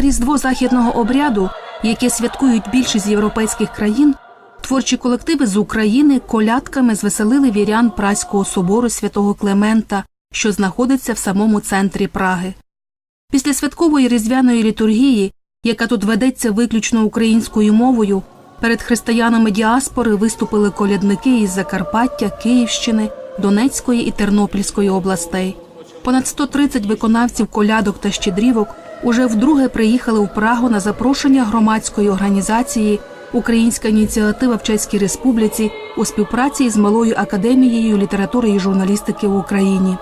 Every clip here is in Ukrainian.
різдво західного обряду, яке святкують більшість європейських країн, творчі колективи з України колядками звеселили вірян Празького собору святого Клемента, що знаходиться в самому центрі Праги. Після святкової різдвяної літургії, яка тут ведеться виключно українською мовою, перед християнами діаспори виступили колядники із Закарпаття, Київщини, Донецької і Тернопільської областей. Понад 130 виконавців колядок та щедрівок уже вдруге приїхали у Прагу на запрошення громадської організації Українська ініціатива в Чеській Республіці у співпраці з Малою академією літератури і журналістики в Україні.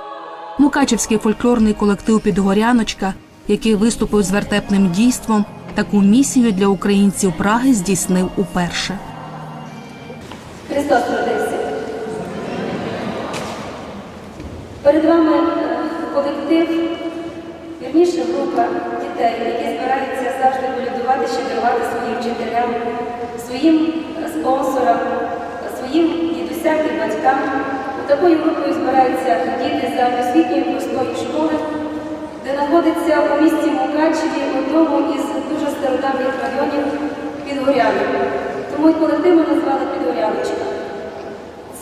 Мукачевський фольклорний колектив Підгоряночка, який виступив з вертепним дійством, таку місію для українців Праги здійснив уперше. Христос родився. Перед вами колектив, вірніше група дітей, які збираються завжди полюдувати, щедрувати своїм вчителям, своїм спонсорам, своїм дідусям і батькам. Такою групою збираються діти з освітньої простої школи, де знаходиться у місті Мукачеві, одному із дуже стародавніх районів Підгорянок. Тому й назвали Підгоряночка.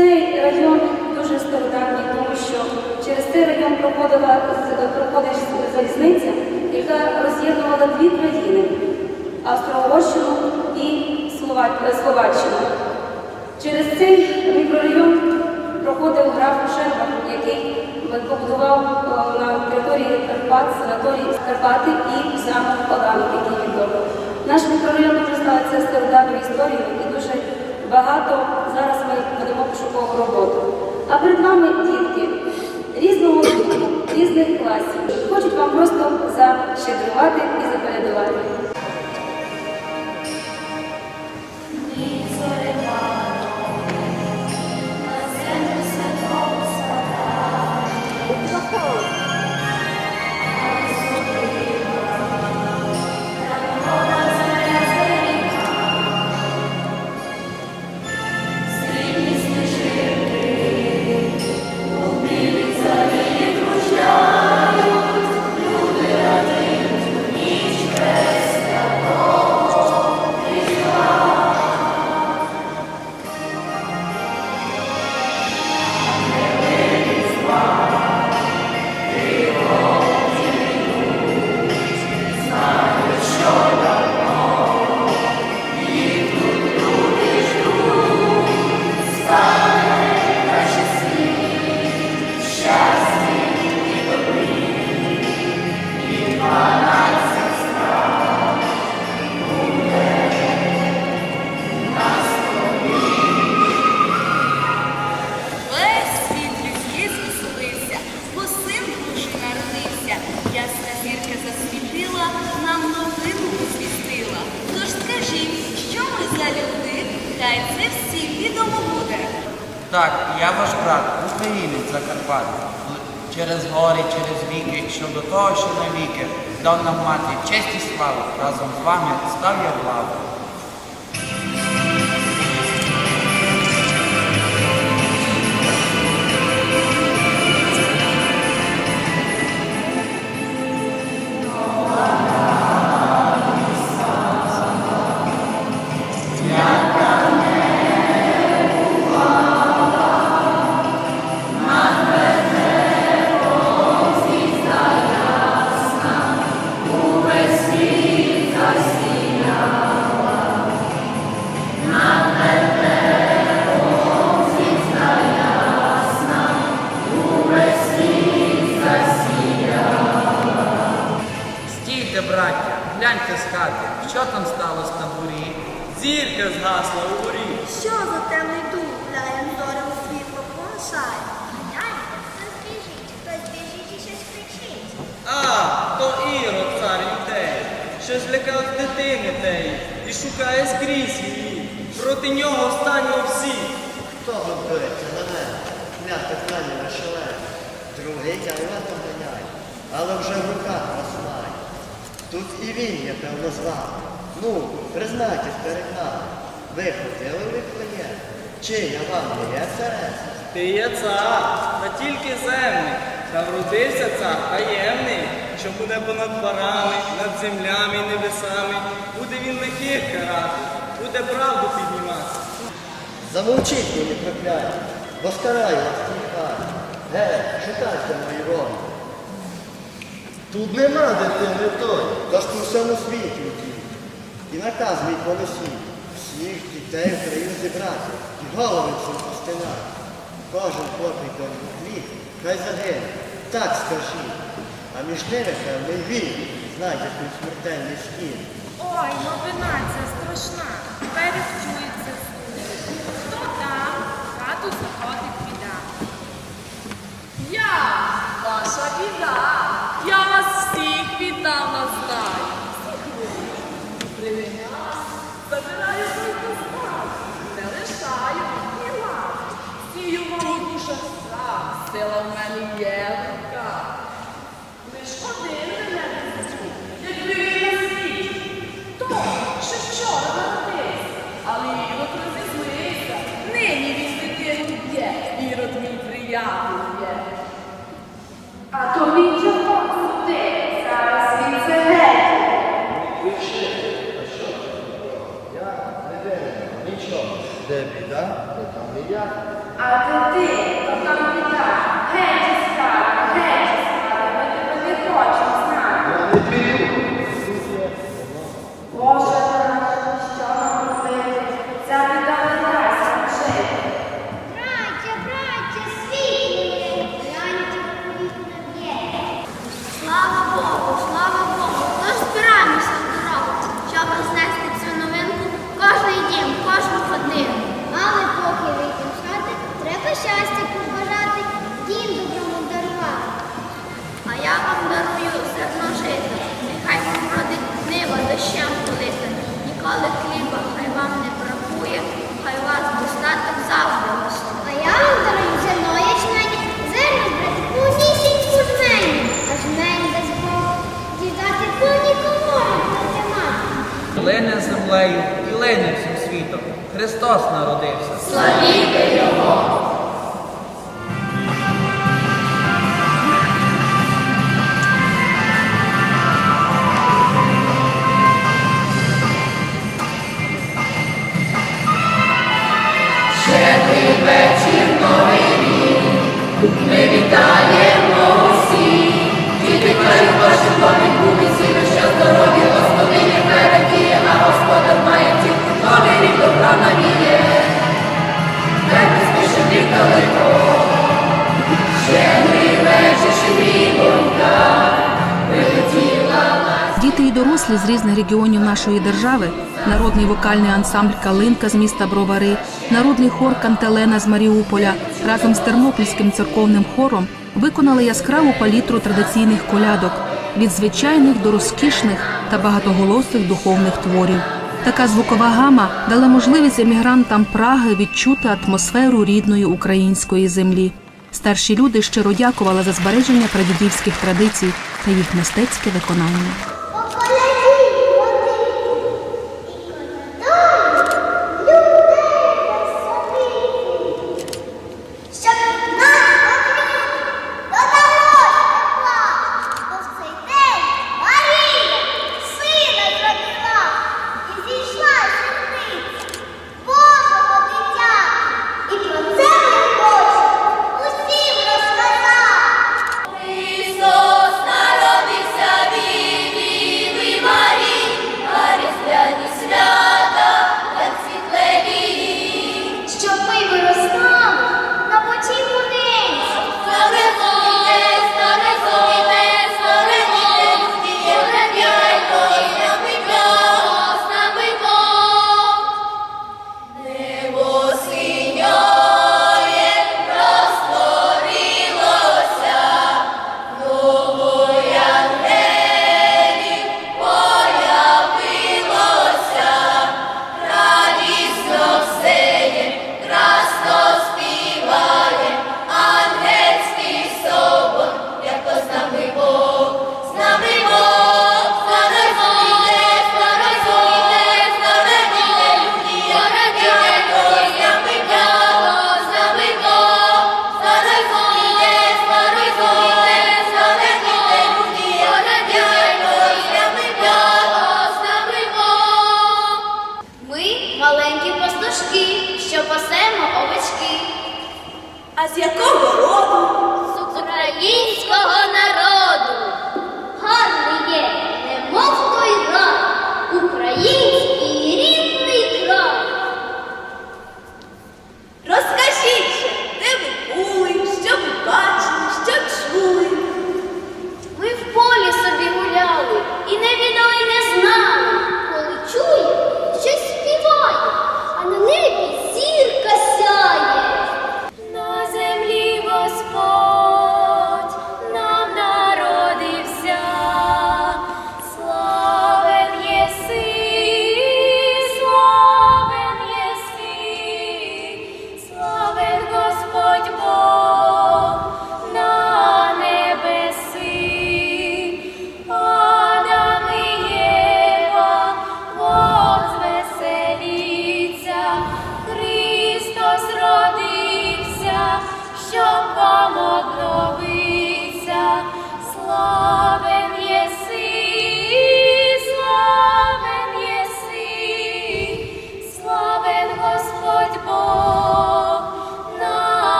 Цей район дуже стародавній, тому що через цей район проходила проходить залізниця, яка роз'єднувала дві країни Австро-Угорщину і е, Словаччину. Через цей мікрорайон проходив граф Шербах, який побудував на території Карпат, санаторій Карпати і замок Паланок, який відомий. Наш мікрорайон дуже славиться історією і дуже багато зараз ми пошукову роботу. А перед вами дітки різного віку, різних класів. Хочуть вам просто защедрувати і запередувати. Через гори, через віки, що до того, що навіки, дав нам мати честь і славу, разом з вами став я главу. Зірка згасла у горі. Що за темний дух ляєм зорем світло полишає? Гляньте, хтось біжить, хтось біжить і щось кричить. А, то Іро, цар юдей, що злякав дитини теї і шукає скрізь її. Проти нього встаньмо всі. Хто готується на мене? М'яко клані вишеле. Другий тягнато ганяє, але вже в руках вас має. Тут і він є, певно, з вами. Ну, признайтесь перед нами. Ви ходили в вікоє? Чи я вам не є царем? Ти є цар, та тільки земний, та вродився цар таємний, що буде понад парами, над землями і небесами, буде він лихих карати, буде правду піднімати. Замовчіть мені прокляття, бо скараю вас тіхай. Гей, шукайте мої роги. Тут нема дитини той, тож по всьому світі. І наказ мій понесіть. Всіх дітей України зібрати і голови всім постинати. Кожен хлопець до хліб, хай загине. Так скажіть. А між ними певний він знайде тут смертельний скін. Ой, ну ця мій приятель є. Діти і дорослі з різних регіонів нашої держави, народний вокальний ансамбль Калинка з міста Бровари, народний хор Кантелена з Маріуполя разом з тернопільським церковним хором виконали яскраву палітру традиційних колядок від звичайних до розкішних та багатоголосих духовних творів. Така звукова гама дала можливість емігрантам Праги відчути атмосферу рідної української землі. Старші люди щиро дякували за збереження прадідівських традицій та їх мистецьке виконання.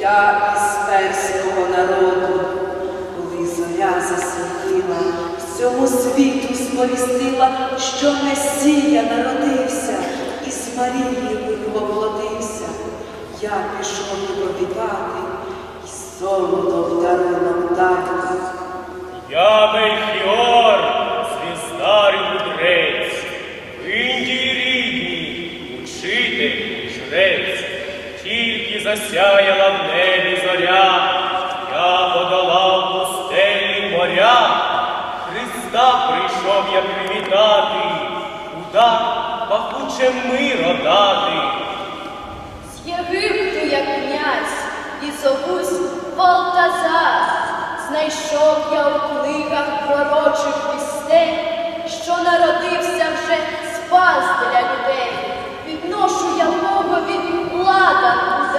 Я із перського народу, коли зоря засвітила, всьому світу сповістила, що Месія народився, і з Марією воплотився. Я пішов його вітати, і золото в дарунок дати. Я Мельхіор, звіздар і засяяла в небі зоря, я подолав пустелі моря, Христа прийшов я привітати, удар пахуче миро дати. З Єгипту я князь і зовусь Валтазар. Знайшов я у книгах пророчих вістей, що народився вже спас для людей. Підношу я Богові ладан удар,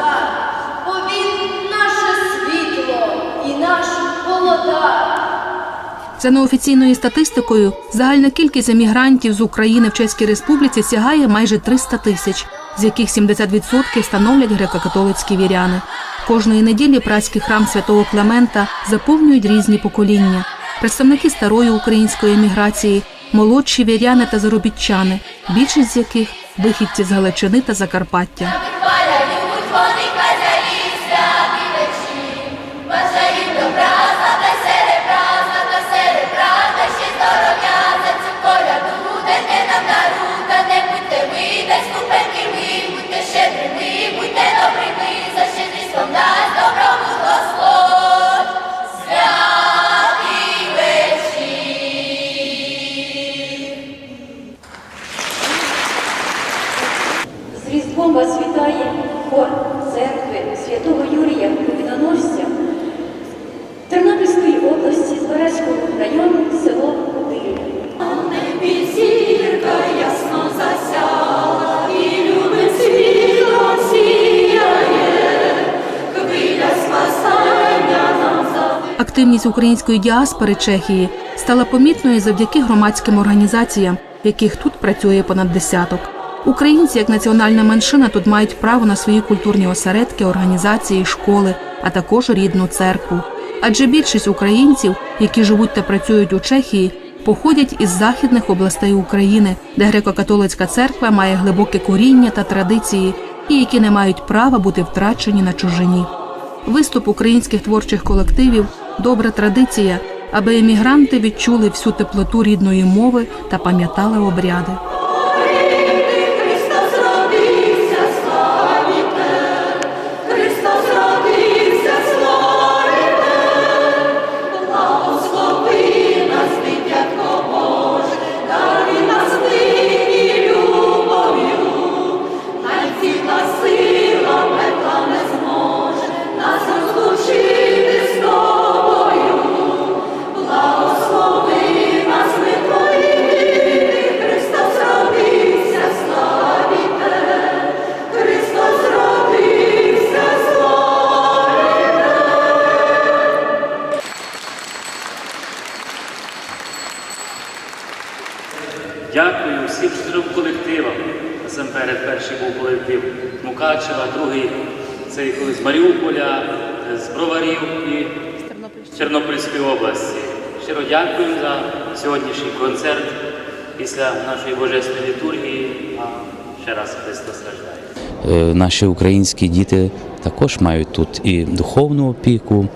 За неофіційною статистикою, загальна кількість емігрантів з України в Чеській Республіці сягає майже 300 тисяч, з яких 70% становлять греко-католицькі віряни. Кожної неділі праський храм святого Клемента заповнюють різні покоління: представники старої української еміграції, молодші віряни та заробітчани, більшість з яких вихідці з Галичини та Закарпаття. Активність української діаспори Чехії стала помітною завдяки громадським організаціям, яких тут працює понад десяток. Українці, як національна меншина, тут мають право на свої культурні осередки, організації, школи, а також рідну церкву. Адже більшість українців, які живуть та працюють у Чехії, походять із західних областей України, де греко-католицька церква має глибоке коріння та традиції, і які не мають права бути втрачені на чужині. Виступ українських творчих колективів добра традиція, аби емігранти відчули всю теплоту рідної мови та пам'ятали обряди. Дякую всім чотирьом колективам. Насамперед, перший був колектив Мукачева, другий це з Маріуполя, е, з Броварівки з Тернопільської області. Щиро дякую за сьогоднішній концерт після нашої божественної літургії. А ще раз Христос рождає. Е, наші українські діти також мають тут і духовну опіку.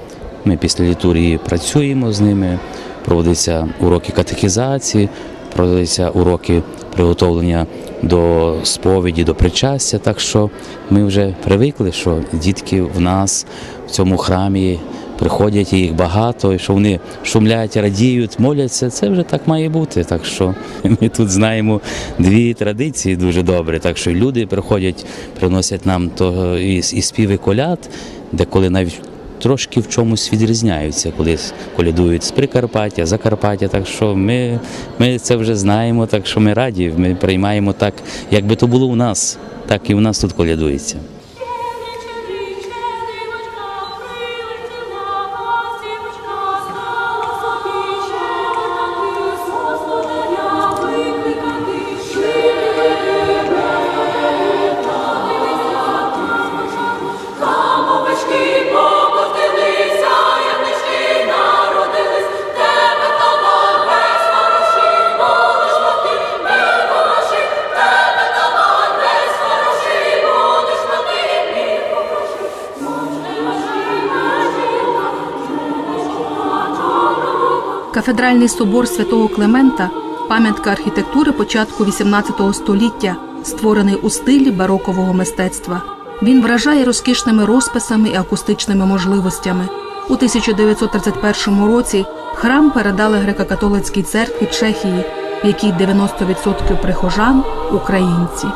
Ми після літургії працюємо з ними, проводяться уроки катехізації, проводяться уроки приготовлення до сповіді, до причастя. Так що ми вже привикли, що дітки в нас в цьому храмі приходять, і їх багато, і що вони шумлять, радіють, моляться. Це вже так має бути. Так що ми тут знаємо дві традиції дуже добре. Так що люди приходять, приносять нам то і, співи коляд, де коли навіть. Трошки в чомусь відрізняються, коли колядують з Прикарпаття, Закарпаття. Так що ми, ми це вже знаємо, так що ми раді. Ми приймаємо так, як би то було у нас, так і у нас тут колядується. Кафедральний собор святого Клемента пам'ятка архітектури початку XVIII століття, створений у стилі барокового мистецтва. Він вражає розкішними розписами і акустичними можливостями. У 1931 році храм передали греко-католицькій церкві Чехії, в якій 90% прихожан українці.